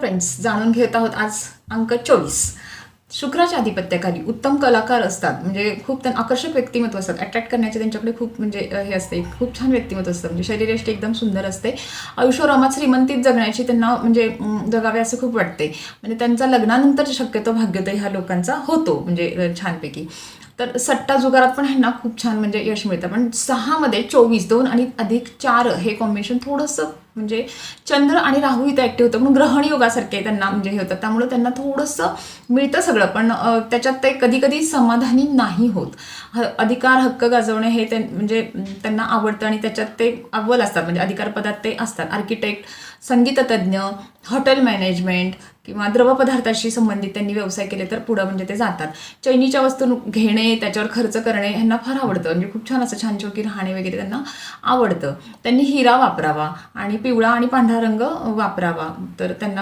Friends जाणून घेत आहोत आज अंक चोवीस. शुक्राच्या आधिपत्याखाली उत्तम कलाकार असतात. म्हणजे खूप त्यांना आकर्षक व्यक्तिमत्व असतात. अट्रॅक्ट करण्याचे त्यांच्याकडे खूप म्हणजे हे असते. खूप छान व्यक्तिमत्व असतं. म्हणजे शरीरयष्टी एकदम सुंदर असते. आयुष्यरामात श्रीमंतीत जगण्याची त्यांना म्हणजे जगावे असं खूप वाटते. म्हणजे त्यांचा लग्नानंतर शक्यतो भाग्योदय ह्या लोकांचा होतो. म्हणजे छानपैकी. तर सट्टा जुगारात पण ह्यांना खूप छान म्हणजे यश मिळतं. पण सहामध्ये चोवीस दोन आणि अधिक चार हे कॉम्बिनेशन थोडंसं म्हणजे चंद्र आणि राहू इथं ॲक्टिव्ह होतं. म्हणून ग्रहण योगासारखे त्यांना म्हणजे हे होतं. त्यामुळे त्यांना थोडंसं मिळतं सगळं. पण त्याच्यात ते कधी कधी समाधानी नाही होत. ह अधिकार हक्क गाजवणे हे त्यां म्हणजे त्यांना आवडतं आणि त्याच्यात ते अव्वल असतात. म्हणजे अधिकार पदात ते असतात. आर्किटेक्ट संगीततज्ञ हॉटेल मॅनेजमेंट किंवा द्रवपदार्थाशी संबंधित त्यांनी व्यवसाय केले तर पुढं म्हणजे ते जातात. चैनीच्या वस्तू घेणे त्याच्यावर खर्च करणे ह्यांना फार आवडतं. म्हणजे खूप छान असं छान चौकी राहणे वगैरे त्यांना आवडतं. त्यांनी हिरा वापरावा आणि पिवळा आणि पांढरा रंग वापरावा. तर त्यांना